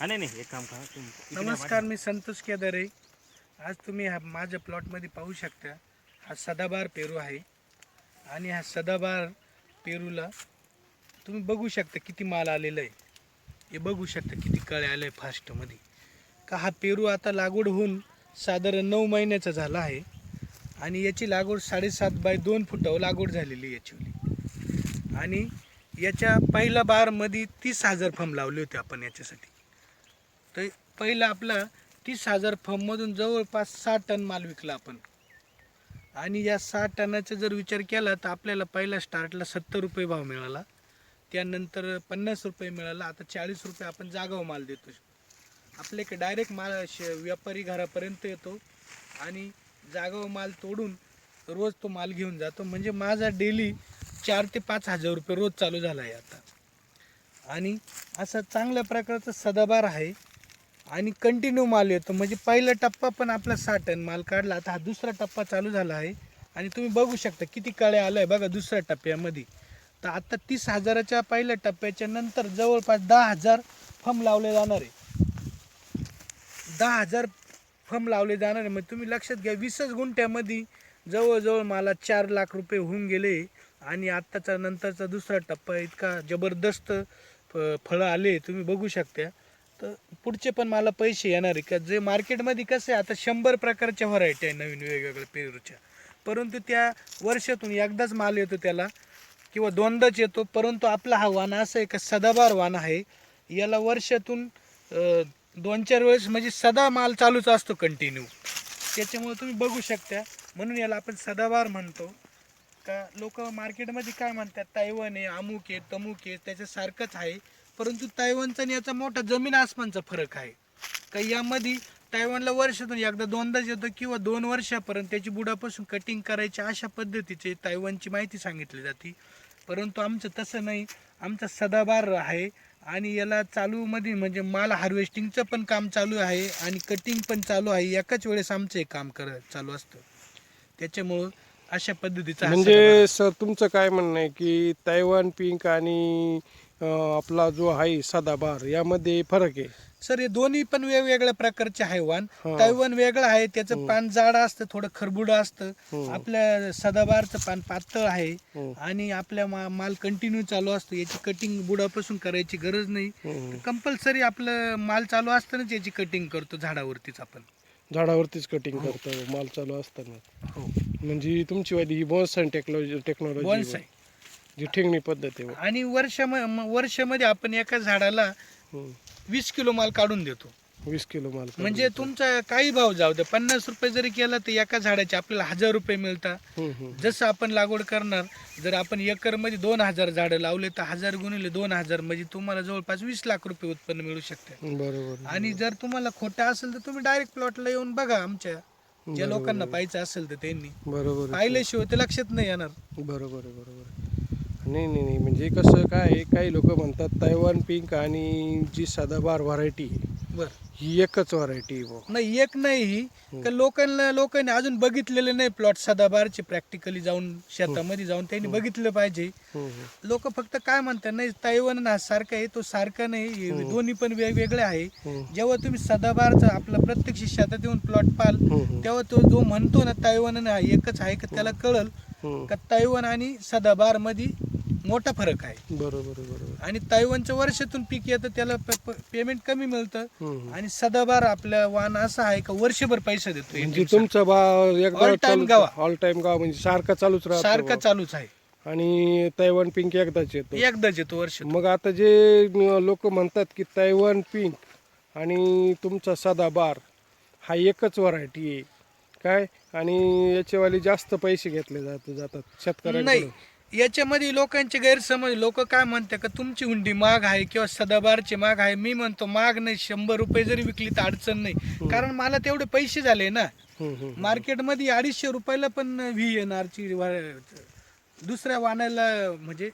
हा नाही नाही एक काम करा तुम्ही इकडे नमस्कार मी संतोष केदारे. आज तुम्ही हा माझ्या प्लॉटमध्ये पाहू शकता हा सदाबार पेरू आहे. आणि हा सदाबार पेरूला तुम्ही बघू शकता किती माल आलेला आहे. हे बघू शकता किती कळे आले आहे फास्टमध्ये. का हा पेरू आता लागवड होऊन साधारण नऊ महिन्याचा झाला आहे. आणि याची लागवड साडेसात बाय दोन फुटावर लागवड झालेली आहे याची आणि याच्या पहिल्या बारमध्ये तीस हजार फम लावले होते आपण याच्यासाठी. तर पहिला आपला तीस हजार फममधून जवळपास सहा टन माल विकला आपण. आणि या सहा टनाचा जर विचार केला तर आपल्याला पहिला स्टार्टला सत्तर रुपये भाव मिळाला. त्यानंतर पन्नास रुपये मिळाला. आता चाळीस रुपये आपण जागाव माल देतो. आपल्याकडे डायरेक्ट माल व्यापारी घरापर्यंत येतो. आणि जागाव माल तोडून रोज तो माल घेऊन जातो. म्हणजे माझा डेली चार ते पाच हजार रुपये रोज चालू झाला आहे आता. आणि असा चांगल्या प्रकारचा सदाबार आहे. आणि कंटिन्यू माल येतो. म्हणजे पहिला टप्पा पण आपला सहा टन माल काढला. आता हा दुसरा टप्पा चालू झाला आहे. आणि तुम्ही बघू शकता किती कळे आलं आहे बघा दुसऱ्या टप्प्यामध्ये. तर आता तीस हजाराच्या पहिल्या टप्प्याच्या नंतर जवळपास दहा हजार फम लावले जाणार आहे. दहा हजार फम लावले जाणार आहे. मग तुम्ही लक्षात घ्या वीसच गुंठ्यामध्ये जवळजवळ मला चार लाख रुपये होऊन गेले. आणि आत्ताचा नंतरचा दुसरा टप्पा इतका जबरदस्त फ- फळं आले. तुम्ही बघू शकता. तर पुढचे पण मला पैसे येणार आहे. का जे मार्केटमध्ये कसं आहे आता शंभर प्रकारच्या व्हरायटी आहे नवीन वेगवेगळ्या पेरूच्या. परंतु त्या वर्षातून एकदाच माल येतो त्याला किंवा दोनदाच येतो परंतु आपला हा वाण असं आहे का सदाबार वाण आहे. याला वर्षातून दोन चार वेळेस म्हणजे सदा माल चालूच असतो कंटिन्यू त्याच्यामुळे तुम्ही बघू शकता. म्हणून याला आपण सदाबार म्हणतो. का लोक मार्केटमध्ये काय म्हणतात तैवान आहे अमुक आहे तमुक आहे त्याच्यासारखंच आहे. परंतु तायवानचा आणि याचा मोठा जमीन आसमानचा फरक आहे. का यामध्ये तायवानला वर्षातून एकदा दोनदाच येतो किंवा दोन वर्षापर्यंत त्याची बुडापासून कटिंग करायची अशा पद्धतीचे तायवानची माहिती सांगितली जाते. परंतु आमचं तसं नाही. आमचा सदाबार आहे आणि याला चालूमध्ये म्हणजे माल हार्वेस्टिंगचं पण काम चालू आहे आणि कटिंग पण चालू आहे. एकाच वेळेस आमचं हे काम कर चालू असतं. त्याच्यामुळं अशा पद्धतीचं म्हणजे सर तुमचं काय म्हणणं आहे की तैवान पिंक आणि आपला जो आहे सदाबार यामध्ये फरक आहे? सर हे दोन्ही पण वेगवेगळ्या प्रकारचे हैवान. हा. तैवान वेगळं आहे त्याचं पान जाड असतं थोडं खरबुड असतं. हम्म. आपल्या सदाबारचं पान पातळ आहे हम्म. आणि आपल्या माल कंटिन्यू चालू असतो. याची कटिंग बुडापासून करायची गरज नाही. कंपल्सरी आपलं माल चालू असतानाच याची कटिंग करतो झाडावरतीच आपण. झाडावरतीच कटिंग करतो माल चालू असताना हो. म्हणजे तुमची वाली ही बॉन्सन टेक्नॉलॉजी टेक्नॉलॉजी Bonsai. जी ठेंगणी पद्धत आहे आणि वर्ष वर्षामध्ये आपण एका झाडाला हम्म. वीस किलो माल काढून देतो वीस किलो माल काढून म्हणजे देतो. तुमचा काही भाव जाऊ दे पन्नास रुपये जरी केला तर एका झाडाचे आपल्याला हजार रुपये मिळतात हम्म, हम्म. जसं आपण लागवड करणार जर आपण एकरमध्ये दोन हजार झाडं लावले तर हजार गुणिले दोन हजार म्हणजे तुम्हाला जवळपास वीस लाख रुपये उत्पन्न मिळू शकते बरोबर आणि जर तुम्हाला खोटं असेल तर तुम्ही डायरेक्ट प्लॉटला येऊन बघा आमच्या ज्या लोकांना पाहिजे असेल तर त्यांनी बरोबर. पाहिल्याशिवाय ते लक्षात नाही येणार बरोबर आहे बरोबर आहे. नाही नाही नाही. म्हणजे कसं काय आहे, काही लोक म्हणतात तैवान पिंक आणि जी सदाबार व्हरायटी बर. ही एकच व्हरायटी नाही एक नाही ही. का लोकांना लोकांनी अजून बघितलेले नाही प्लॉट सदाबारचे प्रॅक्टिकली जाऊन शेतामध्ये जाऊन त्यांनी बघितलं पाहिजे. लोक फक्त काय म्हणतात नाही तैवान हा सारखा आहे तो सारखा नाही. हे दोन्ही पण वेगवेगळे आहे. जेव्हा तुम्ही सदाबारचा आपला प्रत्यक्ष शेतात येऊन प्लॉट पाल तेव्हा तो जो म्हणतो ना तैवान हा एकच आहे का त्याला कळल का तैवान आणि सदाबारमध्ये मोठा फरक आहे. बरोबर बरोबर आणि तैवानचं वर्षातून पीक येतं त्याला पेमेंट कमी मिळतं. आणि सदाबार आपला वाण असा आहे का वर्षभर पैसा देतो म्हणजे तुमचा एकदा All time गावा. ऑल टाइम गाव म्हणजे सारखा चालूच राहतो. सारखा. चालूच आहे. आणि तैवान पिंक एकदाच येतो. एकदाच येतो वर्ष मग आता जे लोक म्हणतात की तैवान पिंक आणि तुमचा सदाबार हा एकच व्हरायटी आहे. काय? आणि याच्यावाले जास्त पैसे घेतले जात जातात शेतकऱ्यांकडून. नाही याच्यामध्ये लोकांचे गैरसमज लोक काय म्हणतात का तुमची हुंडी माग आहे किंवा सदाबारची माग आहे मी म्हणतो माग नाही शंभर रुपये जरी विकली तर अडचण नाही. कारण मला तेवढे पैसे झाले ना. मार्केटमध्ये अडीचशे रुपयाला पण व्ही येणारची दुसऱ्या वाणाला म्हणजे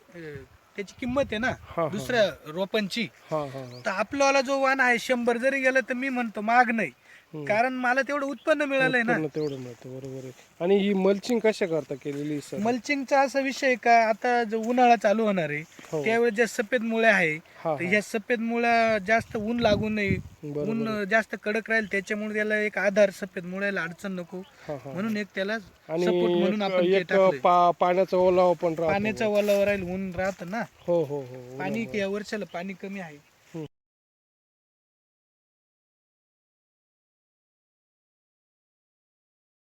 त्याची किंमत आहे ना. दुसऱ्या रोपांची. तर आपलावाला जो वाण आहे शंभर जरी गेला तर मी म्हणतो माग नाही. कारण मला तेवढं उत्पन्न मिळालंय ना. तेवढं मिळतं बरोबर आहे. आणि ही मल्चिंग कशा करता केलेली सर? मल्चिंगचा असा विषय आहे का आता जो उन्हाळा चालू होणार आहे हो. त्यावेळेस ज्या सफेद मुळ्या आहे हा, तर ह्या सफेद मुळ्या जास्त ऊन लागू नये. बरोबर ऊन जास्त कडक राहील त्याच्यामुळे त्याला एक आधार सफेद मुळ्याला अडचण नको. हा हा. म्हणून एक त्याला आणि सपोर्ट म्हणून आपण ते एक टाकलंय. पा- पाण्याचा ओलावा पण राहतो. पाण्याचा वलावर राहील ऊन राहत ना. हो हो हो पाणी या वर्षाला पाणी कमी आहे.